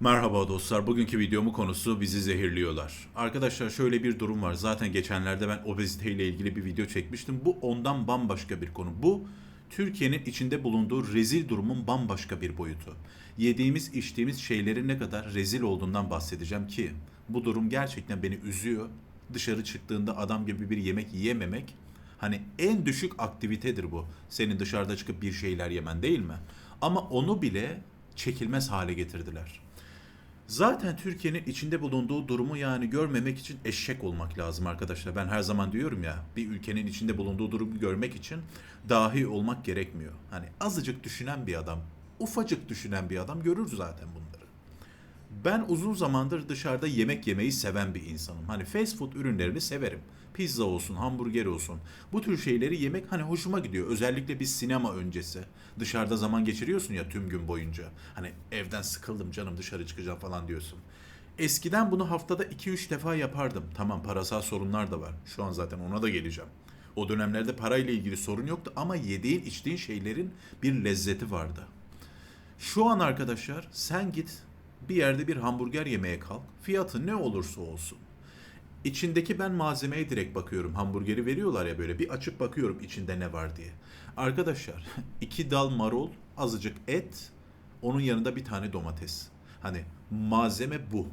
Merhaba dostlar. Bugünkü videomu konusu bizi zehirliyorlar. Arkadaşlar şöyle bir durum var. Zaten geçenlerde ben obezite ile ilgili bir video çekmiştim. Bu ondan bambaşka bir konu. Bu Türkiye'nin içinde bulunduğu rezil durumun bambaşka bir boyutu. Yediğimiz, içtiğimiz şeylerin ne kadar rezil olduğundan bahsedeceğim ki bu durum gerçekten beni üzüyor. Dışarı çıktığında adam gibi bir yemek yiyememek Hani en düşük aktivitedir bu. Senin dışarıda çıkıp bir şeyler yemen değil mi? Ama onu bile çekilmez hale getirdiler. Zaten Türkiye'nin içinde bulunduğu durumu yani görmemek için eşek olmak lazım arkadaşlar. Ben her zaman diyorum ya bir ülkenin içinde bulunduğu durumu görmek için dahi olmak gerekmiyor. Hani azıcık düşünen bir adam, ufacık düşünen bir adam görür zaten bunları. Ben uzun zamandır dışarıda yemek yemeyi seven bir insanım. Hani fast food ürünlerini severim. Pizza olsun, hamburger olsun. Bu tür şeyleri yemek hani hoşuma gidiyor. Özellikle bir sinema öncesi. Dışarıda zaman geçiriyorsun ya tüm gün boyunca. Hani evden sıkıldım canım dışarı çıkacağım falan diyorsun. Eskiden bunu haftada 2-3 defa yapardım. Tamam parasal sorunlar da var. Şu an zaten ona da geleceğim. O dönemlerde parayla ilgili sorun yoktu ama yediğin içtiğin şeylerin bir lezzeti vardı. Şu an arkadaşlar sen git bir yerde bir hamburger yemeye kalk. Fiyatı ne olursa olsun. İçindeki ben malzemeye direkt bakıyorum. Hamburgeri veriyorlar ya böyle bir açıp bakıyorum içinde ne var diye. Arkadaşlar iki dal marul, azıcık et, onun yanında bir tane domates. Hani malzeme bu.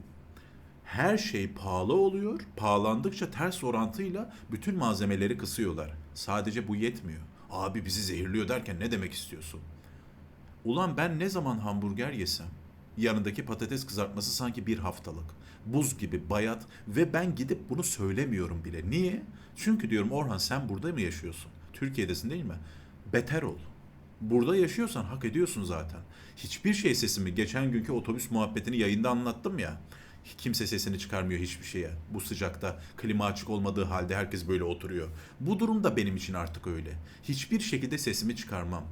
Her şey pahalı oluyor. Pahalandıkça ters orantıyla bütün malzemeleri kısıyorlar. Sadece bu yetmiyor. Abi bizi zehirliyor derken ne demek istiyorsun? Ulan ben ne zaman hamburger yesem yanındaki patates kızartması sanki bir haftalık. Buz gibi bayat ve ben gidip bunu söylemiyorum bile. Niye? Çünkü diyorum Orhan sen burada mı yaşıyorsun? Türkiye'desin değil mi? Beter ol. Burada yaşıyorsan hak ediyorsun zaten. Hiçbir şey sesimi geçen günkü otobüs muhabbetini yayında anlattım ya. Kimse sesini çıkarmıyor hiçbir şeye. Bu sıcakta klima açık olmadığı halde herkes böyle oturuyor. Bu durum da benim için artık öyle. Hiçbir şekilde sesimi çıkarmam.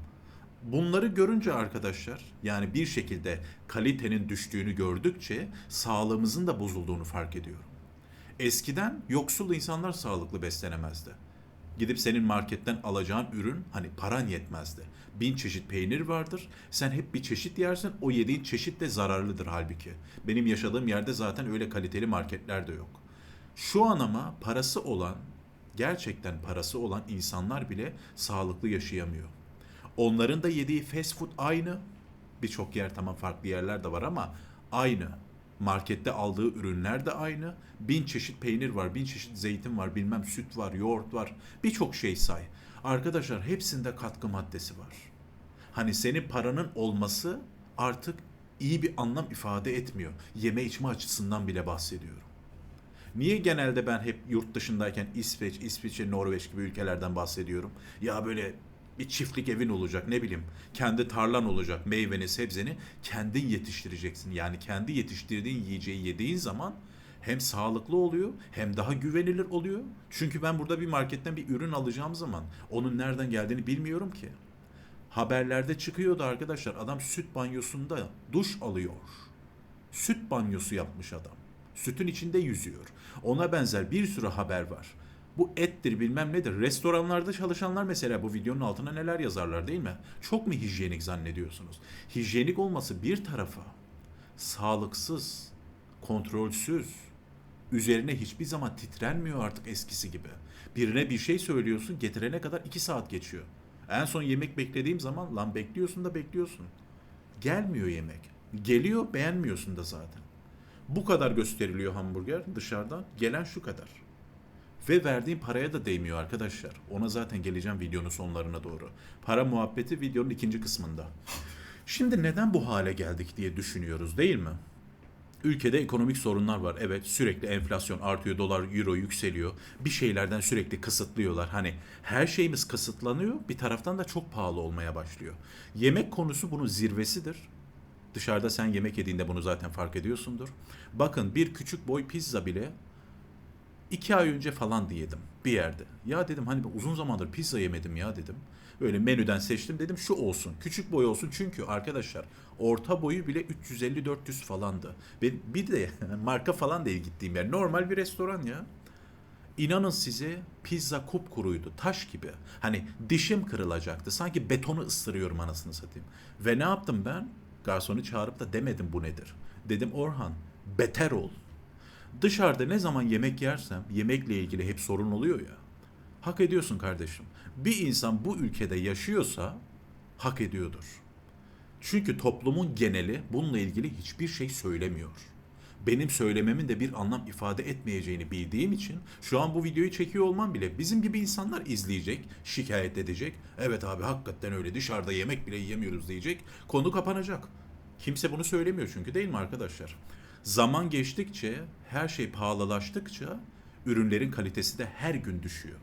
Bunları görünce arkadaşlar yani bir şekilde kalitenin düştüğünü gördükçe sağlığımızın da bozulduğunu fark ediyorum. Eskiden yoksul insanlar sağlıklı beslenemezdi. Gidip senin marketten alacağın ürün hani paran yetmezdi. Bin çeşit peynir vardır. Sen hep bir çeşit yersin. O yediğin çeşit de zararlıdır halbuki. Benim yaşadığım yerde zaten öyle kaliteli marketler de yok. Şu an ama parası olan, gerçekten parası olan insanlar bile sağlıklı yaşayamıyor. Onların da yediği fast food aynı. Birçok yer tamam farklı yerler de var ama aynı. Markette aldığı ürünler de aynı. Bin çeşit peynir var, bin çeşit zeytin var, bilmem süt var, yoğurt var. Birçok şey say. Arkadaşlar hepsinde katkı maddesi var. Hani senin paranın olması artık iyi bir anlam ifade etmiyor. Yeme içme açısından bile bahsediyorum. Niye genelde ben hep yurt dışındayken İsveç, İsviçre, Norveç gibi ülkelerden bahsediyorum? Ya böyle bir çiftlik evin olacak ne bileyim. Kendi tarlan olacak meyveni sebzeni kendin yetiştireceksin. Yani kendi yetiştirdiğin yiyeceği yediğin zaman hem sağlıklı oluyor hem daha güvenilir oluyor. Çünkü ben burada bir marketten bir ürün alacağım zaman onun nereden geldiğini bilmiyorum ki. Haberlerde çıkıyordu arkadaşlar adam süt banyosunda duş alıyor. Süt banyosu yapmış adam. Sütün içinde yüzüyor. Ona benzer bir sürü haber var. Bu ettir bilmem nedir. Restoranlarda çalışanlar mesela bu videonun altına neler yazarlar değil mi? Çok mu hijyenik zannediyorsunuz? Hijyenik olması bir tarafa sağlıksız, kontrolsüz, üzerine hiçbir zaman titrenmiyor artık eskisi gibi. Birine bir şey söylüyorsun getirene kadar iki saat geçiyor. En son yemek beklediğim zaman lan bekliyorsun da bekliyorsun. Gelmiyor yemek. Geliyor beğenmiyorsun da zaten. Bu kadar gösteriliyor hamburger dışarıdan. Gelen şu kadar. Ve verdiğim paraya da değmiyor arkadaşlar. Ona zaten geleceğim videonun sonlarına doğru. Para muhabbeti videonun ikinci kısmında. Şimdi neden bu hale geldik diye düşünüyoruz değil mi? Ülkede ekonomik sorunlar var. Evet sürekli enflasyon artıyor, dolar, euro yükseliyor. Bir şeylerden sürekli kısıtlıyorlar. Hani her şeyimiz kısıtlanıyor, bir taraftan da çok pahalı olmaya başlıyor. Yemek konusu bunun zirvesidir. Dışarıda sen yemek yediğinde bunu zaten fark ediyorsundur. Bakın bir küçük boy pizza bile iki ay önce falan yedim bir yerde. Ya dedim hani uzun zamandır pizza yemedim ya dedim. Böyle menüden seçtim dedim şu olsun. Küçük boy olsun çünkü arkadaşlar orta boyu bile 350-400 falandı. Ve bir de marka falan değil gittiğim yer. Normal bir restoran ya. İnanın size pizza kupkuruydu. Taş gibi. Hani dişim kırılacaktı. Sanki betonu ısırıyorum anasını satayım. Ve ne yaptım ben? garsonu çağırıp da demedim bu nedir. Dedim Orhan beter ol. Dışarıda ne zaman yemek yersem yemekle ilgili hep sorun oluyor ya. Hak ediyorsun kardeşim. Bir insan bu ülkede yaşıyorsa hak ediyordur. Çünkü toplumun geneli bununla ilgili hiçbir şey söylemiyor. Benim söylememin de bir anlam ifade etmeyeceğini bildiğim için şu an bu videoyu çekiyor olmam bile bizim gibi insanlar izleyecek, şikayet edecek. Evet abi hakikaten öyle dışarıda yemek bile yiyemiyoruz diyecek. Konu kapanacak. Kimse bunu söylemiyor çünkü değil mi arkadaşlar? Zaman geçtikçe, her şey pahalılaştıkça ürünlerin kalitesi de her gün düşüyor.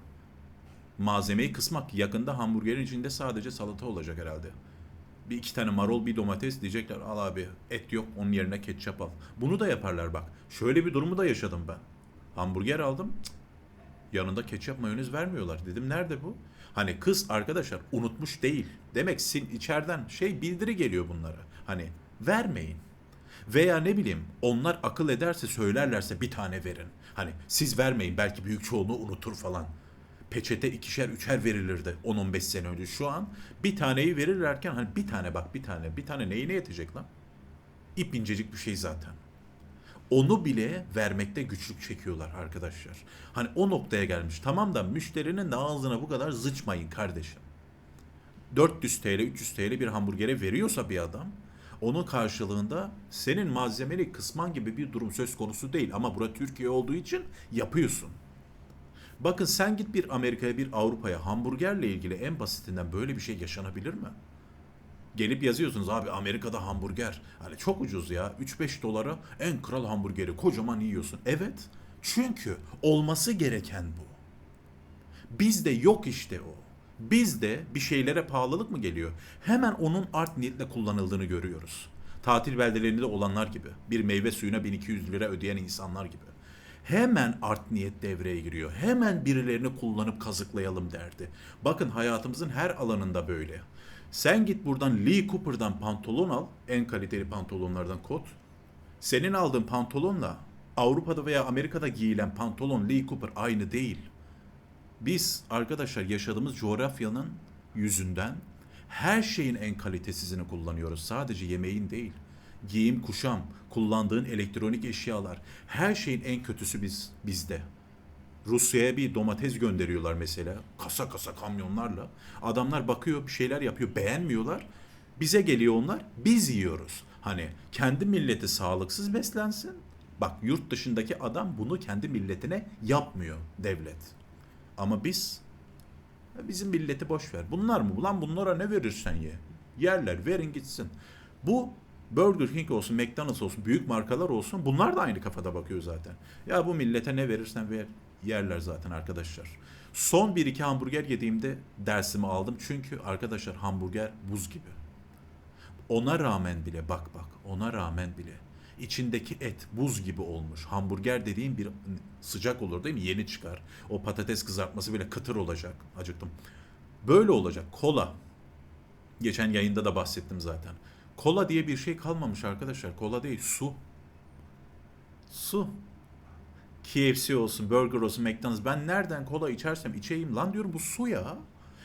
Malzemeyi kısmak yakında hamburgerin içinde sadece salata olacak herhalde. Bir iki tane marul bir domates diyecekler al abi et yok onun yerine ketçap al. Bunu da yaparlar bak. Şöyle bir durumu da yaşadım ben. Hamburger aldım. Yanında ketçap mayonez vermiyorlar. Dedim nerede bu? Hani kız arkadaşlar unutmuş değil. Demek sin içeriden şey bildiri geliyor bunlara. Hani vermeyin. Veya ne bileyim onlar akıl ederse söylerlerse bir tane verin. Hani siz vermeyin belki büyük çoğunluğu unutur falan. Peçete ikişer üçer verilirdi 10-15 sene önce. Şu an bir taneyi verirlerken hani bir tane bak bir tane bir tane neyine yetecek lan? İp incecik bir şey zaten. Onu bile vermekte güçlük çekiyorlar arkadaşlar. Hani o noktaya gelmiş. Tamam da müşterinin ağzına bu kadar zıçmayın kardeşim. 400 TL, 300 TL bir hamburgere veriyorsa bir adam onun karşılığında senin malzemeli kısman gibi bir durum söz konusu değil. Ama bura Türkiye olduğu için yapıyorsun. Bakın sen git bir Amerika'ya bir Avrupa'ya hamburgerle ilgili en basitinden böyle bir şey yaşanabilir mi? Gelip yazıyorsunuz abi Amerika'da hamburger. Hani çok ucuz ya. 3-5 dolara en kral hamburgeri kocaman yiyorsun. Evet. Çünkü olması gereken bu. Bizde yok işte o. Bizde bir şeylere pahalılık mı geliyor? Hemen onun art niyetle kullanıldığını görüyoruz. Tatil beldelerinde olanlar gibi. Bir meyve suyuna 1200 lira ödeyen insanlar gibi. Hemen art niyet devreye giriyor. Hemen birilerini kullanıp kazıklayalım derdi. Bakın hayatımızın her alanında böyle. Sen git buradan Lee Cooper'dan pantolon al. En kaliteli pantolonlardan kot. Senin aldığın pantolonla Avrupa'da veya Amerika'da giyilen pantolon Lee Cooper aynı değil. Biz arkadaşlar yaşadığımız coğrafyanın yüzünden her şeyin en kalitesizini kullanıyoruz. Sadece yemeğin değil. Giyim, kuşam, kullandığın elektronik eşyalar, her şeyin en kötüsü biz bizde. Rusya'ya bir domates gönderiyorlar mesela. Kasa kasa kamyonlarla. Adamlar bakıyor bir şeyler yapıyor beğenmiyorlar. Bize geliyor onlar biz yiyoruz. Hani kendi milleti sağlıksız beslensin. Bak yurt dışındaki adam bunu kendi milletine yapmıyor devlet. Ama biz bizim milleti boş ver. Bunlar mı? Ulan bunlara ne verirsen ye. Yerler verin gitsin. Bu Burger King olsun, McDonald's olsun, büyük markalar olsun bunlar da aynı kafada bakıyor zaten. Ya bu millete ne verirsen ver yerler zaten arkadaşlar. Son bir iki hamburger yediğimde dersimi aldım. Çünkü arkadaşlar hamburger buz gibi. Ona rağmen bile bak bak ona rağmen bile içindeki et buz gibi olmuş. Hamburger dediğim bir sıcak olur değil mi? Yeni çıkar. O patates kızartması bile kıtır olacak. Acıktım. Böyle olacak. Kola. Geçen yayında da bahsettim zaten. Kola diye bir şey kalmamış arkadaşlar. Kola değil, su. Su. KFC olsun, burger olsun, McDonald's. Ben nereden kola içersem içeyim lan diyorum bu su ya.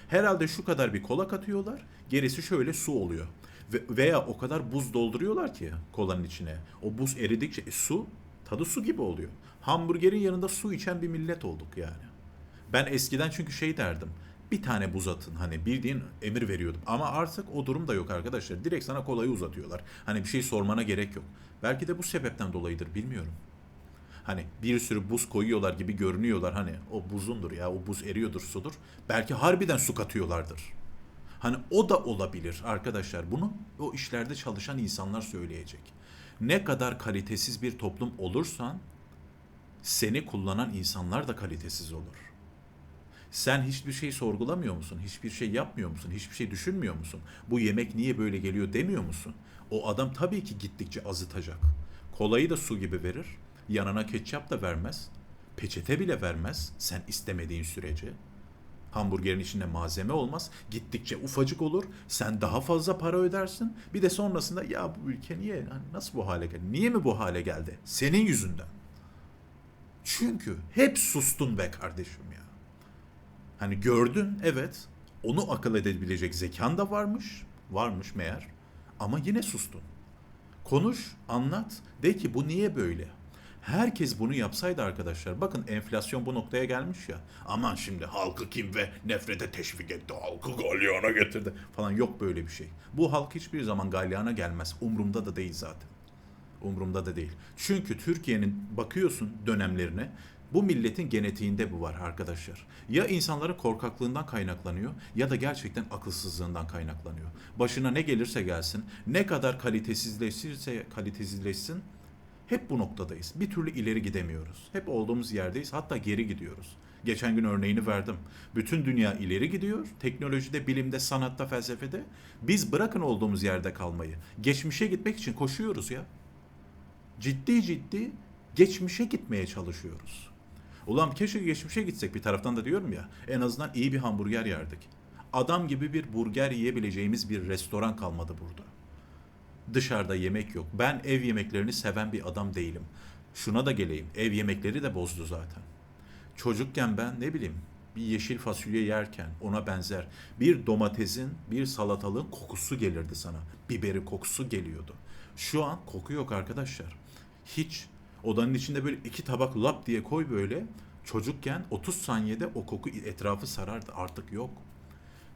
Herhalde şu kadar bir kola katıyorlar. Gerisi şöyle su oluyor. Ve, veya o kadar buz dolduruyorlar ki kolanın içine. O buz eridikçe e, su tadı su gibi oluyor. Hamburgerin yanında su içen bir millet olduk yani. Ben eskiden çünkü şey derdim. Bir tane buz atın hani bildiğin emir veriyordum. Ama artık o durum da yok arkadaşlar. Direkt sana kolayı uzatıyorlar. Hani bir şey sormana gerek yok. Belki de bu sebepten dolayıdır bilmiyorum. Hani bir sürü buz koyuyorlar gibi görünüyorlar. Hani o buzundur ya o buz eriyordur sudur. Belki harbiden su katıyorlardır. Hani o da olabilir arkadaşlar. Bunu o işlerde çalışan insanlar söyleyecek. Ne kadar kalitesiz bir toplum olursan seni kullanan insanlar da kalitesiz olur. Sen hiçbir şey sorgulamıyor musun? Hiçbir şey yapmıyor musun? Hiçbir şey düşünmüyor musun? Bu yemek niye böyle geliyor demiyor musun? O adam tabii ki gittikçe azıtacak. Kolayı da su gibi verir. Yanına ketçap da vermez. Peçete bile vermez sen istemediğin sürece. Hamburgerin içinde malzeme olmaz. Gittikçe ufacık olur. Sen daha fazla para ödersin. Bir de sonrasında ya bu ülke niye hani nasıl bu hale geldi? Niye mi bu hale geldi? Senin yüzünden. Çünkü hep sustun be kardeşim ya. Hani gördün evet. Onu akıl edebilecek zekan da varmış. Varmış meğer. Ama yine sustun. Konuş, anlat. De ki bu niye böyle? Herkes bunu yapsaydı arkadaşlar. Bakın enflasyon bu noktaya gelmiş ya. Aman şimdi halkı kim ve nefrete teşvik etti. Halkı galyana getirdi falan. Yok böyle bir şey. Bu halk hiçbir zaman galyana gelmez. Umrumda da değil zaten. Umrumda da değil. Çünkü Türkiye'nin bakıyorsun dönemlerine bu milletin genetiğinde bu var arkadaşlar. Ya insanların korkaklığından kaynaklanıyor ya da gerçekten akılsızlığından kaynaklanıyor. Başına ne gelirse gelsin, ne kadar kalitesizleşirse kalitesizleşsin hep bu noktadayız. Bir türlü ileri gidemiyoruz. Hep olduğumuz yerdeyiz hatta geri gidiyoruz. Geçen gün örneğini verdim. Bütün dünya ileri gidiyor. Teknolojide, bilimde, sanatta, felsefede. Biz bırakın olduğumuz yerde kalmayı. Geçmişe gitmek için koşuyoruz ya ciddi ciddi geçmişe gitmeye çalışıyoruz. Ulan keşke geçmişe gitsek bir taraftan da diyorum ya en azından iyi bir hamburger yerdik. Adam gibi bir burger yiyebileceğimiz bir restoran kalmadı burada. Dışarıda yemek yok. Ben ev yemeklerini seven bir adam değilim. Şuna da geleyim. Ev yemekleri de bozdu zaten. Çocukken ben ne bileyim bir yeşil fasulye yerken ona benzer bir domatesin, bir salatalığın kokusu gelirdi sana. Biberi kokusu geliyordu. Şu an koku yok arkadaşlar. Hiç. Odanın içinde böyle iki tabak lap diye koy böyle. Çocukken 30 saniyede o koku etrafı sarardı. Artık yok.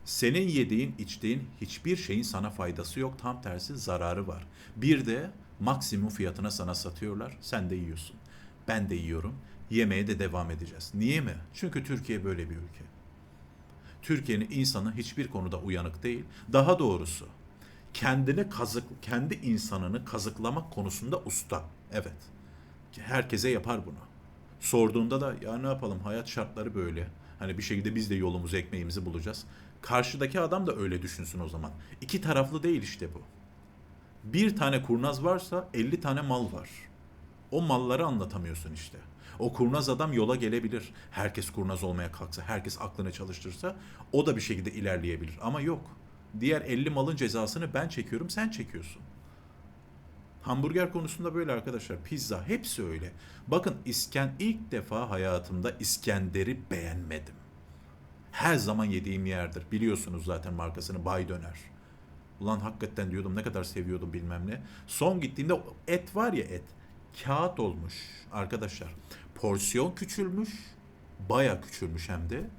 Senin yediğin, içtiğin hiçbir şeyin sana faydası yok. Tam tersi zararı var. Bir de maksimum fiyatına sana satıyorlar. Sen de yiyorsun. Ben de yiyorum. Yemeye de devam edeceğiz. Niye mi? Çünkü Türkiye böyle bir ülke. Türkiye'nin insanı hiçbir konuda uyanık değil. Daha doğrusu kendini kazık kendi insanını kazıklamak konusunda usta. Evet. Herkese yapar bunu. Sorduğunda da ya ne yapalım hayat şartları böyle. Hani bir şekilde biz de yolumuzu ekmeğimizi bulacağız. Karşıdaki adam da öyle düşünsün o zaman. İki taraflı değil işte bu. Bir tane kurnaz varsa 50 tane mal var. O malları anlatamıyorsun işte. O kurnaz adam yola gelebilir. Herkes kurnaz olmaya kalksa, herkes aklını çalıştırsa o da bir şekilde ilerleyebilir. Ama yok. Diğer 50 malın cezasını ben çekiyorum, sen çekiyorsun. Hamburger konusunda böyle arkadaşlar. Pizza hepsi öyle. Bakın İsken ilk defa hayatımda İskender'i beğenmedim. Her zaman yediğim yerdir. Biliyorsunuz zaten markasını Bay Döner. Ulan hakikaten diyordum ne kadar seviyordum bilmem ne. Son gittiğimde et var ya et. Kağıt olmuş arkadaşlar. Porsiyon küçülmüş. Baya küçülmüş hem de.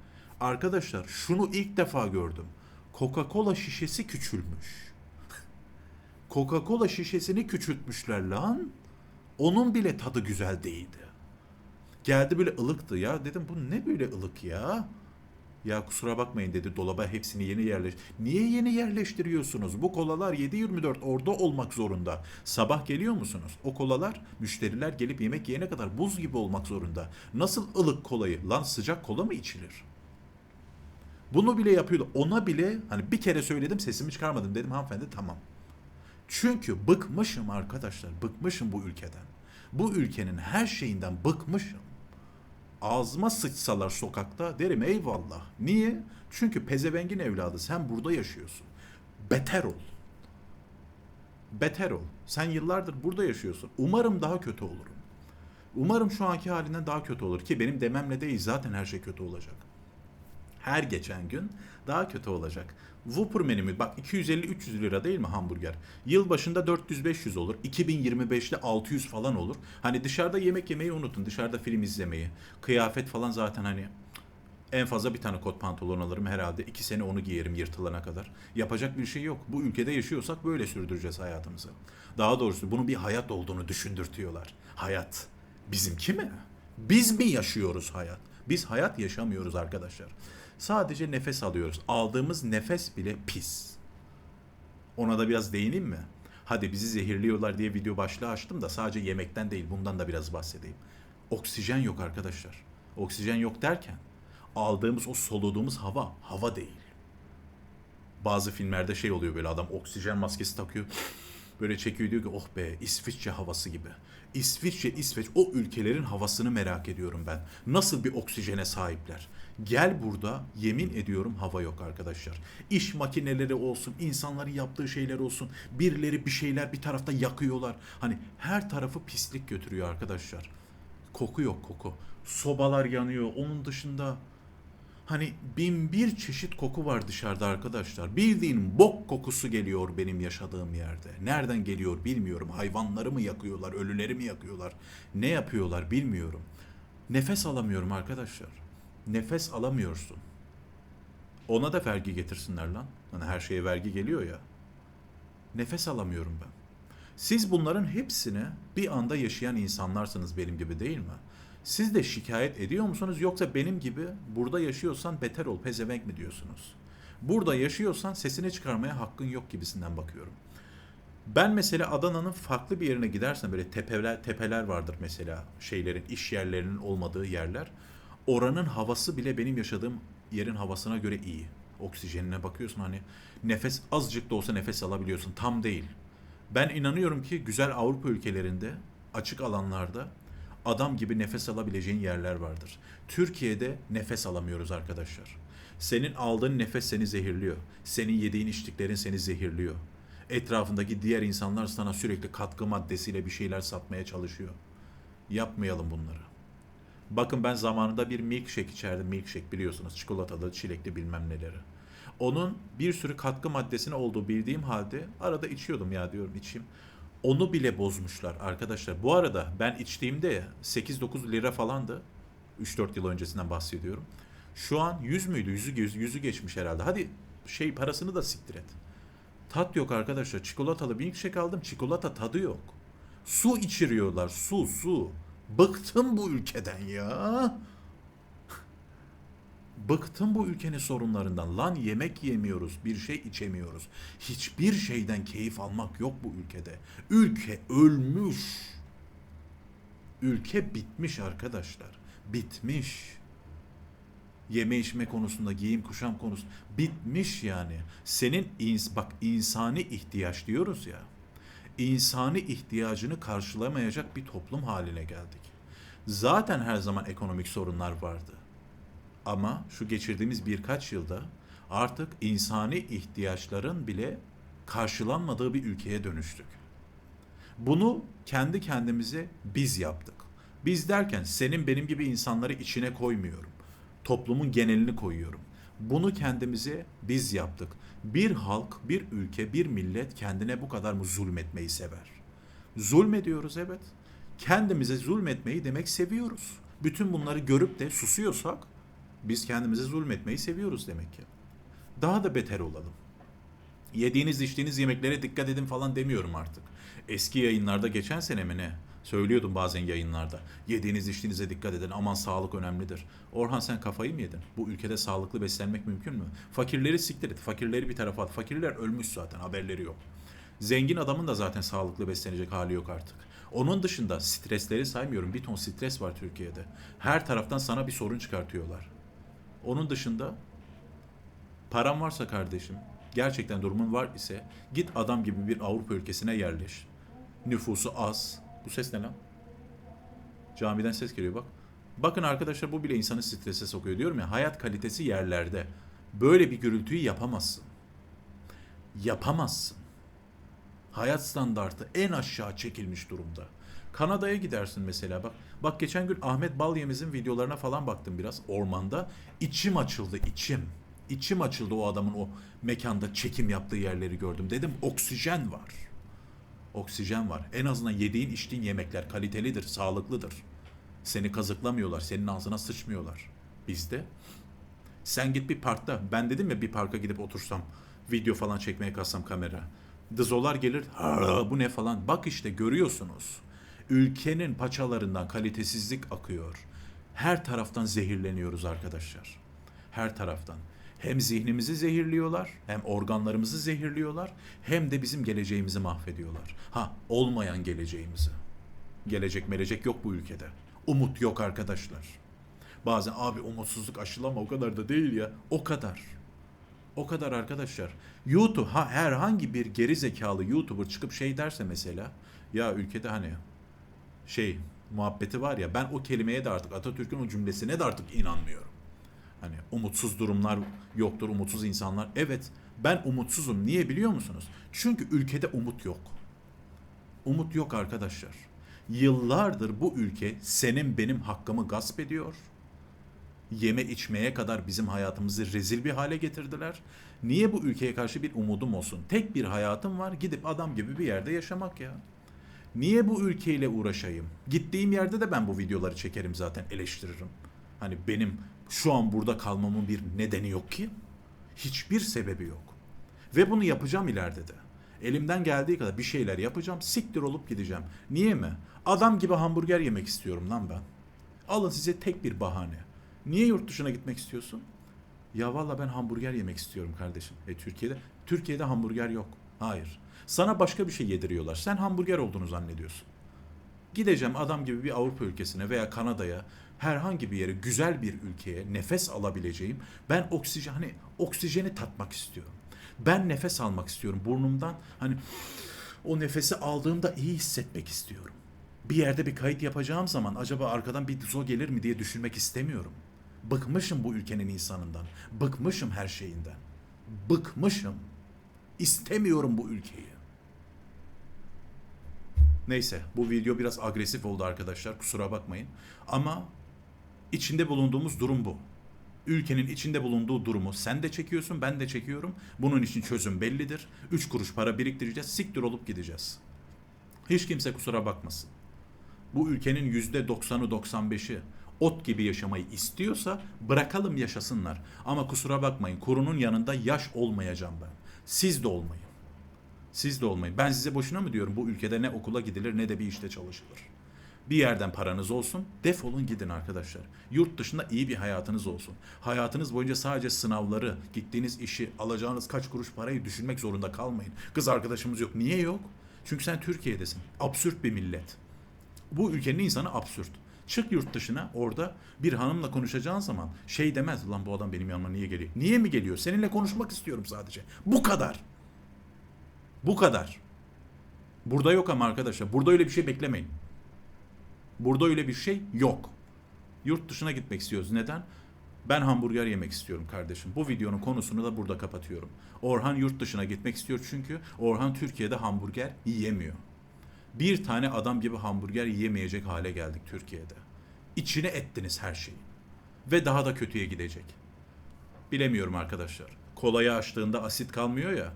Arkadaşlar şunu ilk defa gördüm. Coca-Cola şişesi küçülmüş. Coca-Cola şişesini küçültmüşler lan. Onun bile tadı güzel değildi. Geldi böyle ılıktı ya. Dedim bu ne böyle ılık ya? Ya kusura bakmayın dedi dolaba hepsini yeni yerleş. Niye yeni yerleştiriyorsunuz? Bu kolalar 7-24 orada olmak zorunda. Sabah geliyor musunuz? O kolalar müşteriler gelip yemek yiyene kadar buz gibi olmak zorunda. Nasıl ılık kolayı? Lan sıcak kola mı içilir? Bunu bile yapıyordu. Ona bile hani bir kere söyledim sesimi çıkarmadım. Dedim hanımefendi tamam. Çünkü bıkmışım arkadaşlar. Bıkmışım bu ülkeden. Bu ülkenin her şeyinden bıkmışım. Ağzıma sıçsalar sokakta derim eyvallah. Niye? Çünkü pezevengin evladı sen burada yaşıyorsun. Beter ol. Beter ol. Sen yıllardır burada yaşıyorsun. Umarım daha kötü olurum. Umarım şu anki halinden daha kötü olur ki benim dememle değil zaten her şey kötü olacak her geçen gün daha kötü olacak. Whopper menümü bak 250-300 lira değil mi hamburger? Yıl başında 400-500 olur. 2025'te 600 falan olur. Hani dışarıda yemek yemeyi unutun. Dışarıda film izlemeyi. Kıyafet falan zaten hani en fazla bir tane kot pantolon alırım herhalde. iki sene onu giyerim yırtılana kadar. Yapacak bir şey yok. Bu ülkede yaşıyorsak böyle sürdüreceğiz hayatımızı. Daha doğrusu bunu bir hayat olduğunu düşündürtüyorlar. Hayat. Bizimki mi? Biz mi yaşıyoruz hayat? Biz hayat yaşamıyoruz arkadaşlar. Sadece nefes alıyoruz. Aldığımız nefes bile pis. Ona da biraz değineyim mi? Hadi bizi zehirliyorlar diye video başlığı açtım da sadece yemekten değil bundan da biraz bahsedeyim. Oksijen yok arkadaşlar. Oksijen yok derken aldığımız o soluduğumuz hava hava değil. Bazı filmlerde şey oluyor böyle adam oksijen maskesi takıyor. Böyle çekiyor diyor ki oh be İsviçre havası gibi. İsviçre, İsveç o ülkelerin havasını merak ediyorum ben. Nasıl bir oksijene sahipler? Gel burada yemin ediyorum hava yok arkadaşlar. İş makineleri olsun, insanların yaptığı şeyler olsun. Birileri bir şeyler bir tarafta yakıyorlar. Hani her tarafı pislik götürüyor arkadaşlar. Koku yok koku. Sobalar yanıyor. Onun dışında Hani bin bir çeşit koku var dışarıda arkadaşlar. Bildiğin bok kokusu geliyor benim yaşadığım yerde. Nereden geliyor bilmiyorum. Hayvanları mı yakıyorlar, ölüleri mi yakıyorlar? Ne yapıyorlar bilmiyorum. Nefes alamıyorum arkadaşlar. Nefes alamıyorsun. Ona da vergi getirsinler lan. Hani her şeye vergi geliyor ya. Nefes alamıyorum ben. Siz bunların hepsini bir anda yaşayan insanlarsınız benim gibi değil mi? Siz de şikayet ediyor musunuz yoksa benim gibi burada yaşıyorsan beter ol pezevenk mi diyorsunuz? Burada yaşıyorsan sesini çıkarmaya hakkın yok gibisinden bakıyorum. Ben mesela Adana'nın farklı bir yerine gidersen böyle tepeler tepeler vardır mesela şeylerin iş yerlerinin olmadığı yerler. Oranın havası bile benim yaşadığım yerin havasına göre iyi. Oksijenine bakıyorsun hani nefes azıcık da olsa nefes alabiliyorsun. Tam değil. Ben inanıyorum ki güzel Avrupa ülkelerinde açık alanlarda adam gibi nefes alabileceğin yerler vardır. Türkiye'de nefes alamıyoruz arkadaşlar. Senin aldığın nefes seni zehirliyor. Senin yediğin içtiklerin seni zehirliyor. Etrafındaki diğer insanlar sana sürekli katkı maddesiyle bir şeyler satmaya çalışıyor. Yapmayalım bunları. Bakın ben zamanında bir milkshake içerdim. Milkshake biliyorsunuz çikolatalı, çilekli bilmem neleri. Onun bir sürü katkı maddesine olduğu bildiğim halde arada içiyordum ya diyorum içeyim. Onu bile bozmuşlar arkadaşlar. Bu arada ben içtiğimde 8-9 lira falandı. 3-4 yıl öncesinden bahsediyorum. Şu an 100 müydü? Yüzü, yüzü, yüzü geçmiş herhalde. Hadi şey parasını da siktir et. Tat yok arkadaşlar. Çikolatalı milkshake aldım. Çikolata tadı yok. Su içiriyorlar. Su su. Bıktım bu ülkeden ya. Bıktım bu ülkenin sorunlarından. Lan yemek yemiyoruz, bir şey içemiyoruz. Hiçbir şeyden keyif almak yok bu ülkede. Ülke ölmüş. Ülke bitmiş arkadaşlar. Bitmiş. Yeme içme konusunda, giyim kuşam konusunda bitmiş yani. Senin ins bak insani ihtiyaç diyoruz ya. İnsani ihtiyacını karşılamayacak bir toplum haline geldik. Zaten her zaman ekonomik sorunlar vardı. Ama şu geçirdiğimiz birkaç yılda artık insani ihtiyaçların bile karşılanmadığı bir ülkeye dönüştük. Bunu kendi kendimize biz yaptık. Biz derken senin benim gibi insanları içine koymuyorum. Toplumun genelini koyuyorum. Bunu kendimize biz yaptık. Bir halk, bir ülke, bir millet kendine bu kadar mı zulmetmeyi sever? Zulmediyoruz evet. Kendimize zulmetmeyi demek seviyoruz. Bütün bunları görüp de susuyorsak biz kendimize zulmetmeyi seviyoruz demek ki. Daha da beter olalım. Yediğiniz içtiğiniz yemeklere dikkat edin falan demiyorum artık. Eski yayınlarda geçen sene mi ne? Söylüyordum bazen yayınlarda. Yediğiniz içtiğinize dikkat edin. Aman sağlık önemlidir. Orhan sen kafayı mı yedin? Bu ülkede sağlıklı beslenmek mümkün mü? Fakirleri siktir et. Fakirleri bir tarafa at. Fakirler ölmüş zaten. Haberleri yok. Zengin adamın da zaten sağlıklı beslenecek hali yok artık. Onun dışında stresleri saymıyorum. Bir ton stres var Türkiye'de. Her taraftan sana bir sorun çıkartıyorlar. Onun dışında param varsa kardeşim, gerçekten durumun var ise git adam gibi bir Avrupa ülkesine yerleş. Nüfusu az. Bu ses ne lan? Camiden ses geliyor bak. Bakın arkadaşlar bu bile insanı strese sokuyor diyorum ya. Hayat kalitesi yerlerde. Böyle bir gürültüyü yapamazsın. Yapamazsın. Hayat standartı en aşağı çekilmiş durumda. Kanada'ya gidersin mesela bak. Bak geçen gün Ahmet Balyemiz'in videolarına falan baktım biraz ormanda. İçim açıldı içim. İçim açıldı o adamın o mekanda çekim yaptığı yerleri gördüm. Dedim oksijen var. Oksijen var. En azından yediğin içtiğin yemekler kalitelidir, sağlıklıdır. Seni kazıklamıyorlar, senin ağzına sıçmıyorlar. Bizde sen git bir parkta. Ben dedim ya bir parka gidip otursam, video falan çekmeye kalksam kamera. Dızolar gelir, "Ha, bu ne falan. Bak işte görüyorsunuz. Ülkenin paçalarından kalitesizlik akıyor. Her taraftan zehirleniyoruz arkadaşlar. Her taraftan. Hem zihnimizi zehirliyorlar, hem organlarımızı zehirliyorlar, hem de bizim geleceğimizi mahvediyorlar. Ha, olmayan geleceğimizi. Gelecek melecek yok bu ülkede. Umut yok arkadaşlar. Bazen abi umutsuzluk aşılama o kadar da değil ya. O kadar. O kadar arkadaşlar. YouTube ha herhangi bir geri zekalı YouTuber çıkıp şey derse mesela ya ülkede hani şey muhabbeti var ya ben o kelimeye de artık Atatürk'ün o cümlesine de artık inanmıyorum. Hani umutsuz durumlar yoktur, umutsuz insanlar. Evet ben umutsuzum. Niye biliyor musunuz? Çünkü ülkede umut yok. Umut yok arkadaşlar. Yıllardır bu ülke senin benim hakkımı gasp ediyor. Yeme içmeye kadar bizim hayatımızı rezil bir hale getirdiler. Niye bu ülkeye karşı bir umudum olsun? Tek bir hayatım var gidip adam gibi bir yerde yaşamak ya. Niye bu ülkeyle uğraşayım? Gittiğim yerde de ben bu videoları çekerim zaten eleştiririm. Hani benim şu an burada kalmamın bir nedeni yok ki. Hiçbir sebebi yok. Ve bunu yapacağım ileride de. Elimden geldiği kadar bir şeyler yapacağım. Siktir olup gideceğim. Niye mi? Adam gibi hamburger yemek istiyorum lan ben. Alın size tek bir bahane. Niye yurt dışına gitmek istiyorsun? Ya valla ben hamburger yemek istiyorum kardeşim. E Türkiye'de Türkiye'de hamburger yok. Hayır. Sana başka bir şey yediriyorlar. Sen hamburger olduğunu zannediyorsun. Gideceğim adam gibi bir Avrupa ülkesine veya Kanada'ya herhangi bir yere güzel bir ülkeye nefes alabileceğim. Ben oksijen hani oksijeni tatmak istiyorum. Ben nefes almak istiyorum burnumdan. Hani o nefesi aldığımda iyi hissetmek istiyorum. Bir yerde bir kayıt yapacağım zaman acaba arkadan bir zo gelir mi diye düşünmek istemiyorum. Bıkmışım bu ülkenin insanından. Bıkmışım her şeyinden. Bıkmışım. İstemiyorum bu ülkeyi. Neyse bu video biraz agresif oldu arkadaşlar kusura bakmayın. Ama içinde bulunduğumuz durum bu. Ülkenin içinde bulunduğu durumu sen de çekiyorsun ben de çekiyorum. Bunun için çözüm bellidir. 3 kuruş para biriktireceğiz siktir olup gideceğiz. Hiç kimse kusura bakmasın. Bu ülkenin %90'ı 95'i ot gibi yaşamayı istiyorsa bırakalım yaşasınlar. Ama kusura bakmayın kurunun yanında yaş olmayacağım ben. Siz de olmayın. Siz de olmayın. Ben size boşuna mı diyorum bu ülkede ne okula gidilir ne de bir işte çalışılır. Bir yerden paranız olsun, defolun gidin arkadaşlar. Yurt dışında iyi bir hayatınız olsun. Hayatınız boyunca sadece sınavları, gittiğiniz işi, alacağınız kaç kuruş parayı düşünmek zorunda kalmayın. Kız arkadaşımız yok. Niye yok? Çünkü sen Türkiye'desin. Absürt bir millet. Bu ülkenin insanı absürt. Çık yurt dışına orada bir hanımla konuşacağın zaman şey demez lan bu adam benim yanıma niye geliyor? Niye mi geliyor? Seninle konuşmak istiyorum sadece. Bu kadar. Bu kadar. Burada yok ama arkadaşlar. Burada öyle bir şey beklemeyin. Burada öyle bir şey yok. Yurt dışına gitmek istiyoruz. Neden? Ben hamburger yemek istiyorum kardeşim. Bu videonun konusunu da burada kapatıyorum. Orhan yurt dışına gitmek istiyor çünkü Orhan Türkiye'de hamburger yiyemiyor. Bir tane adam gibi hamburger yiyemeyecek hale geldik Türkiye'de. İçine ettiniz her şeyi. Ve daha da kötüye gidecek. Bilemiyorum arkadaşlar. Kolayı açtığında asit kalmıyor ya.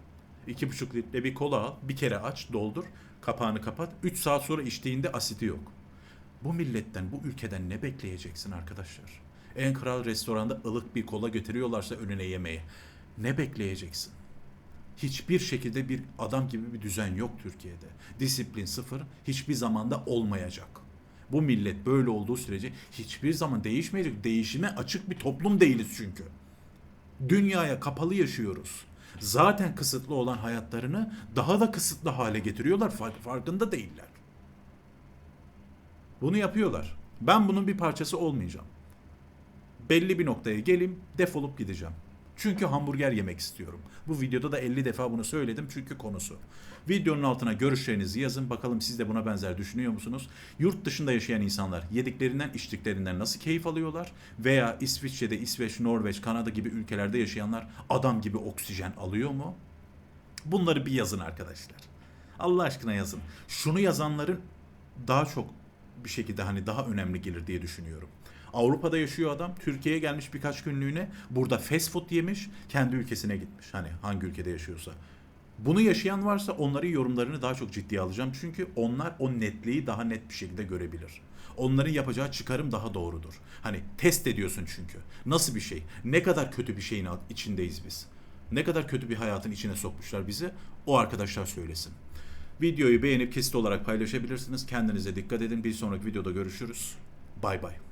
İki buçuk litre bir kola al, bir kere aç, doldur, kapağını kapat. Üç saat sonra içtiğinde asiti yok. Bu milletten, bu ülkeden ne bekleyeceksin arkadaşlar? En kral restoranda ılık bir kola götürüyorlarsa önüne yemeğe. Ne bekleyeceksin? Hiçbir şekilde bir adam gibi bir düzen yok Türkiye'de. Disiplin sıfır, hiçbir zamanda olmayacak. Bu millet böyle olduğu sürece hiçbir zaman değişmeyecek. Değişime açık bir toplum değiliz çünkü. Dünyaya kapalı yaşıyoruz. Zaten kısıtlı olan hayatlarını daha da kısıtlı hale getiriyorlar. Fark- Farkında değiller. Bunu yapıyorlar. Ben bunun bir parçası olmayacağım. Belli bir noktaya geleyim, defolup gideceğim. Çünkü hamburger yemek istiyorum. Bu videoda da 50 defa bunu söyledim çünkü konusu. Videonun altına görüşlerinizi yazın. Bakalım siz de buna benzer düşünüyor musunuz? Yurt dışında yaşayan insanlar yediklerinden içtiklerinden nasıl keyif alıyorlar? Veya İsviçre'de, İsveç, Norveç, Kanada gibi ülkelerde yaşayanlar adam gibi oksijen alıyor mu? Bunları bir yazın arkadaşlar. Allah aşkına yazın. Şunu yazanların daha çok bir şekilde hani daha önemli gelir diye düşünüyorum. Avrupa'da yaşıyor adam. Türkiye'ye gelmiş birkaç günlüğüne. Burada fast food yemiş. Kendi ülkesine gitmiş. Hani hangi ülkede yaşıyorsa. Bunu yaşayan varsa onların yorumlarını daha çok ciddiye alacağım. Çünkü onlar o netliği daha net bir şekilde görebilir. Onların yapacağı çıkarım daha doğrudur. Hani test ediyorsun çünkü. Nasıl bir şey? Ne kadar kötü bir şeyin içindeyiz biz? Ne kadar kötü bir hayatın içine sokmuşlar bizi? O arkadaşlar söylesin. Videoyu beğenip kesit olarak paylaşabilirsiniz. Kendinize dikkat edin. Bir sonraki videoda görüşürüz. Bay bay.